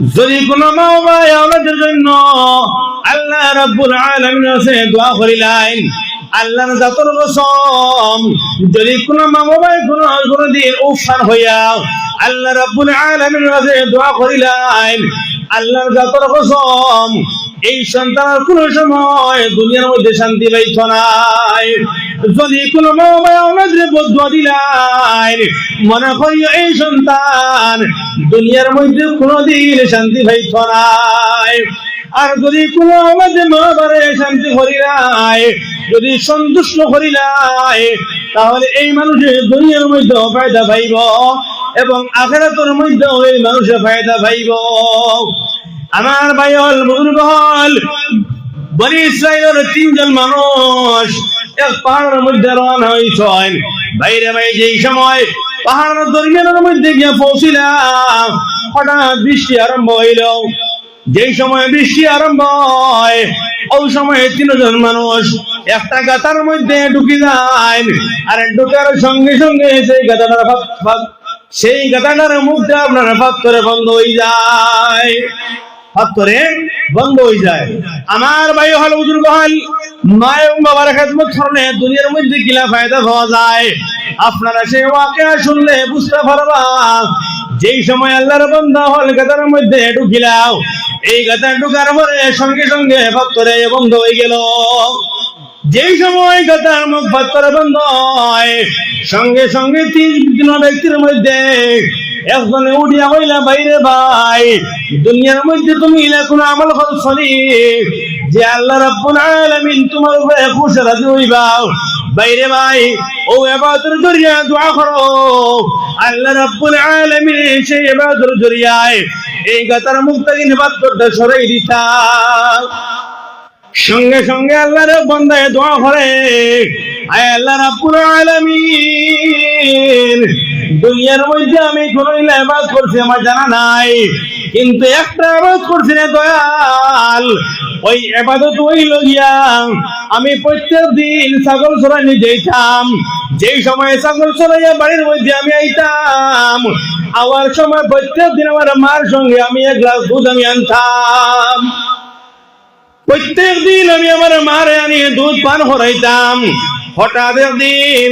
যদি কোনো মা বাবা আমাদের জন্য আল্লাহ রাব্বুল আলামিন কাছে দোয়া করিলেন, আল্লাহর জাতর কসম, যদি কোনো মা বাবা কোনো কোনো দিন উফান হইয়া আল্লাহ রাব্বুল আলামিন কাছে দোয়া করিলেন, আল্লাহর জাতর কসম, এই সন্তানের কোন সময় দুনিয়ার মধ্যে শান্তি পাইত নাই। যদি কোনো মা বাবা আমাদের বদুয়া মনে করি এই সন্তান দুনিয়ার মধ্যে কোনদিন শান্তি পাইত নাই। আর যদি কোনো আমাদের মা বাবারে শান্তি করি যদি সন্তুষ্ট করি তাহলে এই মানুষের দুনিয়ার মধ্যে ফায়দা পাইব এবং আখেরাতের মধ্যে এই মানুষের ফায়দা পাইব। আমার ভাই হল হল বনি ইসরায়েলের তিনজন মানুষ পাহাড়ের মধ্যে ভাই যেই সময় পাহাড়ের মধ্যে পৌঁছিলাম আরম্ভ হইল। যেই সময় আরম্ভ হয়, ওই তিনজন মানুষ একটা গাতার মধ্যে ঢুকি যায়। আর ঢুকার সঙ্গে সঙ্গে সেই গাতাটার সেই গাতাটার মুখটা আপনার করে বন্ধ হয়ে যায়। পাত্তরে বন্ধ হয়ে যায়। আমার ভাই হল বুজুর্গ মা এবং বাবার খেদমত করলে দুনিয়ার মধ্যে কিলা ফায়দা পাওয়া যায়। আপনারা সেই ওয়াকে শুনলে বুঝতে পারবা যেই সময় আল্লাহর বন্ধা হল গাতার মধ্যে ঢুকিলাও এই গাতা ঢুকার পরে সঙ্গে সঙ্গে পাত্তরে বন্ধ হয়ে গেল। যেই সময় গাতার মুখ পাত্তরে বন্ধ হয়, সঙ্গে সঙ্গে তিন ব্যক্তির মধ্যে একজনে উঠিয়া হইলা বাইরে ভাই, দুনিয়ার মধ্যে তুমি ইলা কোন আমল করছনি যে আল্লাহ রাব্বুল আলামিন তোমার উপরে খুশ রাজি হইবা। বাইরে ভাই, ও ইবাদতের জরিয়া দোয়া করো। আল্লাহ রাব্বুল আলামিন সেই ইবাদতের জরিয়ায় এই গাতার মুখ থেকে নিবাদটা সরাই দিতা সঙ্গে সঙ্গে আল্লাহর বন্দায় দোয়া করে। আল্লাহ রাব্বুল আলামিন। দুনিয়ার মধ্যে আমি কোন ইবাদত করছি, আমার জানা নাই। কিন্তু একটা ইবাদত করছি না দয়াল, ওই ইবাদত ওই লগিয়া আমি প্রত্যেক দিন ছাগল চড়াই যেতাম যেই সময় ছাগল চড়াইয়া বাড়ির মধ্যে আমি আইতাম আবার সময় প্রত্যেক দিন আমার মার সঙ্গে আমি এক গ্লাস দুধ আমি আনতাম। প্রত্যেক দিন আমি আমার মারে আনি দুধ পান করাইতাম। হঠাৎ একদিন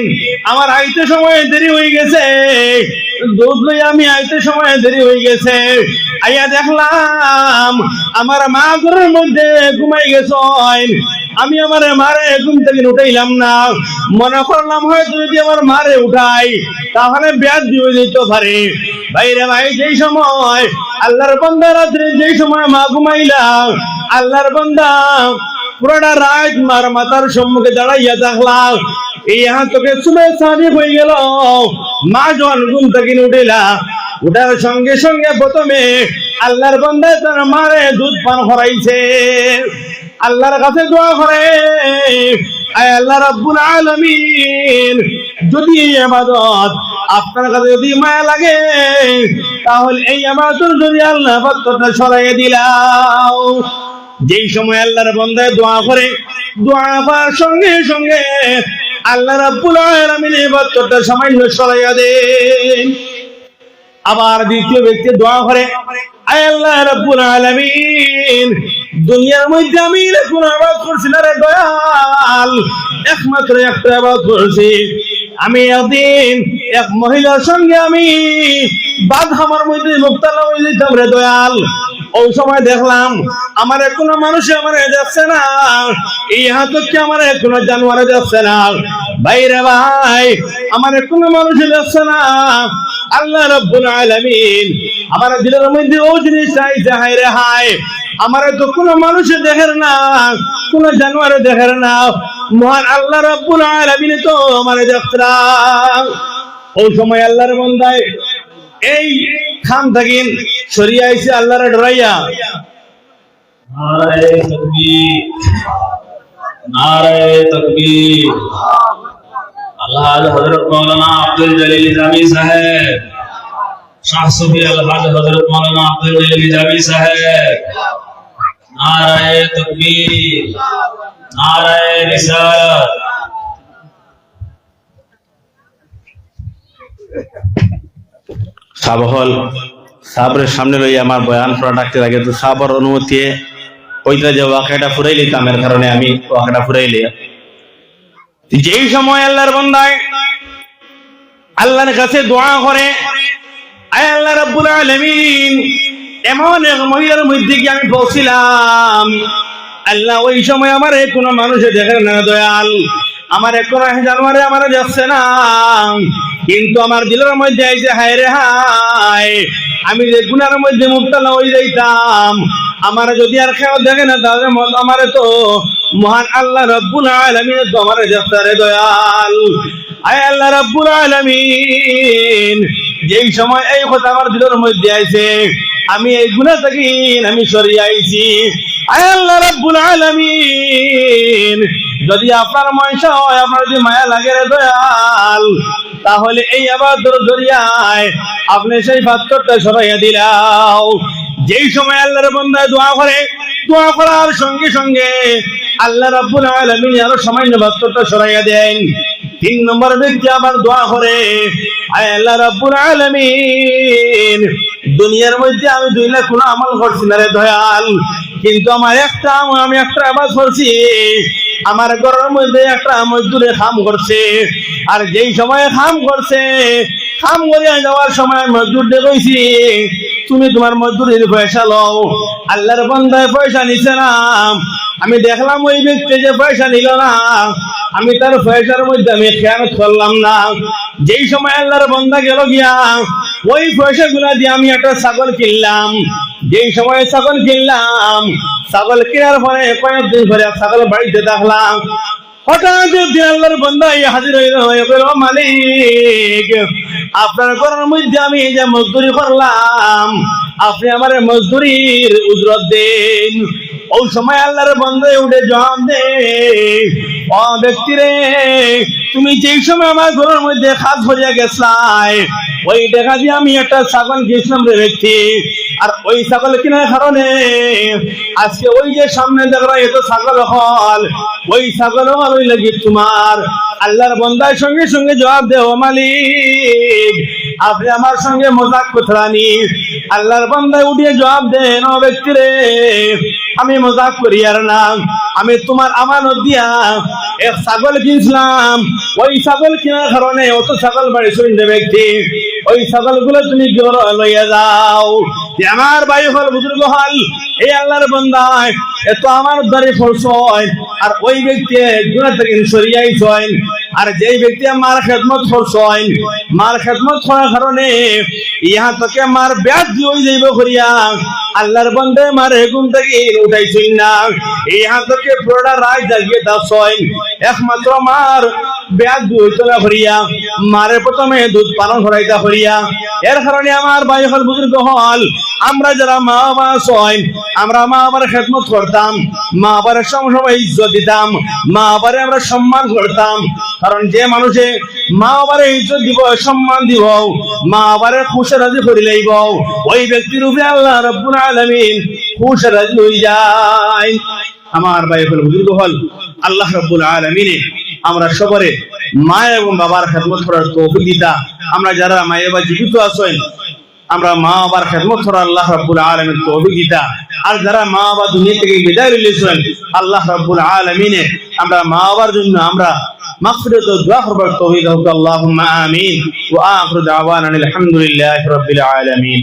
আমার আইতে সময় দেরি হয়ে গেছে। দুধ লই আমি আইতে সময় দেরি হয়ে গেছে। আইয়া দেখলাম আমার মা ঘরের মধ্যে ঘুমাই গেছ। আমি আমার মারে ঘুম থেকে উঠাইলাম না। মনে করলাম হয়তো যদি আমার মারে উঠাই, তাহলে ব্যাগ দিয়ে দিতে পারে। বাইরে ভাই, যেই সময় আল্লাহর বন্দা, রাত্রে যেই সময় মা ঘুমাইলাম, আল্লাহর বন্দা পুরোটা রাত মার মাতার সম্মুখে দাঁড়াইয়া দেখলাম। এই হাত তোকে শুনে সাজি হয়ে গেল। মা যখন ঘুম থেকে উঠিলা, উঠার সঙ্গে সঙ্গে প্রথমে আল্লাহর বন্দায় তার মারে দুধ পান করাইছে। আল্লাহর কাছে দোয়া করে আল্লাহ রাব্বুল আলামিন, যদি এই আপনার কাছে যদি মায়া লাগে, তাহলে এই ইবাদতের যদি আল্লাহ সরাইয়া দিলাও। যেই সময় আল্লাহর বন্দায় দোয়া করে, দোয়া করার সঙ্গে সঙ্গে আল্লাহ রাব্বুল আলামিন এই বাচ্চাটা সামান্য সরাইয়া দেন। আবার দ্বিতীয় ব্যক্তি দোয়া করে, আয় আল্লাহ রাব্বুল আলামিন, দুনিয়ার মধ্যে আমি কোন আবাদ করছি না রে দয়াল, একমাত্র একটা আবাদ করছি। আমি একদিন এক মহিলার সঙ্গে আমি বাদ আমার মধ্যে মুক্তালা হয়ে যেতাম রে দয়াল। ওই সময় দেখলাম, আমার কোনো মানুষ আমার যাচ্ছে না। এই হাতকে আমার কোনো জানোয়ারে যাচ্ছে না? ভাইরে ভাই, আমার কোনো মানুষ যাচ্ছে না। আল্লাহ রব্বুল আলামিন আমার দিলের মধ্যে ও জিনিস চাইছে হাই রে হাই আমার তো কোনো মানুষ দেখের না, কোন জানোয়ারে দেখের না। মহান আল্লাহ রব্বুল আলামিন তো আমার যাত্রা ওই সময় আল্লাহর বন্দায় এই খাম থাকিন সরিয়ে আইছে আল্লাহর ডরাইয়া নারায়ে তকবীর নারায়ে তকবীর আলহাজ হযরত মাওলানা আব্দুল জলিল জামি সাহেব শাহ সুফি আলহাজ হযরত মাওলানা আব্দুল জলিল জামি সাহেব নারায়ে তকবীর নারায়ে রিসালাত সাবহল। সাবরের সামনে লই আমার বয়ান করা ডাকতে লাগে। তো সাবর অনুমতি ওইটা যে ওয়াকাটা ফুরাই লিতাম কারণে আমি ওয়াকাটা ফুরাইলি। যেই সময় আল্লাহর বন্দায় আল্লাহর কাছে দোয়া করে, আয় আল্লাহ রাব্বুল আলামিন, এমন এক মহিলার মধ্যে কি আমি পৌঁছিলাম আল্লাহ ওই সময় আমার কোনো মানুষে দেখে না দয়াল। আমার কোনো জানোয়ারে আমার যাচ্ছে না। কিন্তু আমার দিলের মধ্যে আইছে হায় রে হায়, আমি যে গুনার মধ্যে মুক্তালা হয়ে যাইতাম, আমার যদি আর কেউ দেখে না, তাহলে আমার তো মহান আল্লাহ রব্বুল আলামিন তো আমার যাচ্ছে রে দয়াল। আয় আল্লাহ রব্বুল আলামিন, যেই সময় এই কথা আমার দিলের মধ্যে আইছে, আমি এই গুণা থেকে আমি সরিয়ে আইছি। আয় আল্লাহ রাব্বুল আলামিন, যদি আপনার ময়সা হয়, আপনার যদি মায়া লাগে রে দয়াল তাহলে এই আবাদর জরিয়ায় আপনি সেই পাত্রটা সরাইয়া দিলাও। যেই সময় আল্লাহর বন্দায় দোয়া করে, দোয়া করার সঙ্গে সঙ্গে আল্লাহ রাব্বুল আলামিন আরও সামান্য পাত্রটা সরাইয়া দেন। তিন নম্বর ব্যক্তি আবার দোয়া করে, আয় আল্লাহ রাব্বুল আলামিন, দুনিয়ার মধ্যে আমি দুই লাখ কোনো আমল করছি না রে দয়াল, কিন্তু আমার একটা আমি একটা আবাদ করছি। আমার ঘরের মধ্যে একটা মজদুরে খাম করছে। আর যেই সময় খাম করছে, খাম করে যাওয়ার সময় মজদুর কইছি, তুমি তোমার মজদুরির পয়সা লও। আল্লাহর বন্ধায় পয়সা নিছে না। আমি দেখলাম ওই ব্যক্তি যে পয়সা নিল না। আমি তার পয়সার মধ্যে আমি খেয়াল করলাম না। যেই সময় আল্লাহর বন্ধা গেল গিয়া, ওই পয়সা গুলা দিয়ে আমি একটা ছাগল কিনলাম। যেই সময় ছাগল কিনলাম, ছাগল কেনার পরে কয়েকদিন পরে ছাগল বাড়িতে দেখলাম। হঠাৎ একদিন আল্লাহর বন্ধা হাজির হইল মালিক। আপনার ঘরের মধ্যে আমি যে মজদুরি করলাম, আপনি আমার মজদুরির উজরত দেন। ওই সময় আল্লাহর বন্ধে উঠে জবাব দে ও ব্যক্তি রে, তুমি যেই সময় আমার ঘরের মধ্যে খাস ভরিয়া গেছলাই, ওই দেখা দিয়ে আমি একটা ছাগল গেছিলাম রে ব্যক্তি। আর ওই ছাগল কেনার কারণে আজকে ওই যে সামনে দেখলা এত ছাগল হল। ওই ছাগল ওই লাগি তোমার আল্লাহর বন্দার সঙ্গে সঙ্গে জবাব দেও মালিক। আপনি আমার সঙ্গে মজাক কোথানি আল্লাহর বন্দায় উঠিয়ে জবাব দেন ও ব্যক্তি রে। আমি মজাক করি আর না। আমি তোমার আমানত দিয়া এক ছাগল কিনছিলাম। ওই ছাগল কেনার কারণে অত ছাগল বাড়ি শুনতে ব্যক্তি ওই ছাগলগুলো তুমি ঘর লইয়া যাও। আমার বাড়ি হল বুজুর্গ হল। এই আল্লাহর বন্দায় এত আমার দ্বারে ফলস আর ওই ব্যক্তি গুণা সরিয়াই ছয় আর যেই ব্যক্তি আমার খেদমত ফলস মার খেদমত করার কারণে ইহা তোকে মার ব্যাগ দিয়ে যাইব করিয়া। আল্লাহর বন্ধে মার হেগুন থেকে উঠাইছিল না। ইহা তোকে পুরোটা রায় জাগিয়ে দাস একমাত্র মার ব্যাগ দিয়ে হইতো না মারে প্রথমে দুধ পালন করাইতা করিয়া। এর কারণে আমার ভাই হল বুজুর্গ হল। আমরা যারা মা বাবা ছয় আমরা মা বাবার খেদমত করতাম, মা বাবার সময় ইজ্জত দিতাম, মা বাবারে আমরা সম্মান করতাম। কারণ যে মানুষে মা বাবারে ইজ্জত দিব, সম্মান দিব, মা বাবারে খুশে রাজি করে লইব, ওই ব্যক্তির উপরে আল্লাহ রব্বুল আলামিন খুশে রাজি হয়ে যায়। আমার ভাই হল বুজুর্গ হল, আল্লাহ রব্বুল আলামিনে আমরা সবরে মা এবং বাবার খেদমত করার তৌফিক দিতা। আমরা যারা মায়ের বা জীবিত আছেন, আমরা মা বাবার খেদমত করা আল্লাহ রাব্বুল আলামিন তৌফিক দিতা। আর যারা মা বাবা দুনিয়া থেকে বিদায় নিয়েছেন, আল্লাহ রাব্বুল আলামিনে আমরা মা বাবার জন্য আমরা করবার তৌফিক দাও আল্লাহুম্মা আমিন। ওয়া আখিরু দাওয়ানা আলহামদুলিল্লাহি রাব্বিল আলামিন।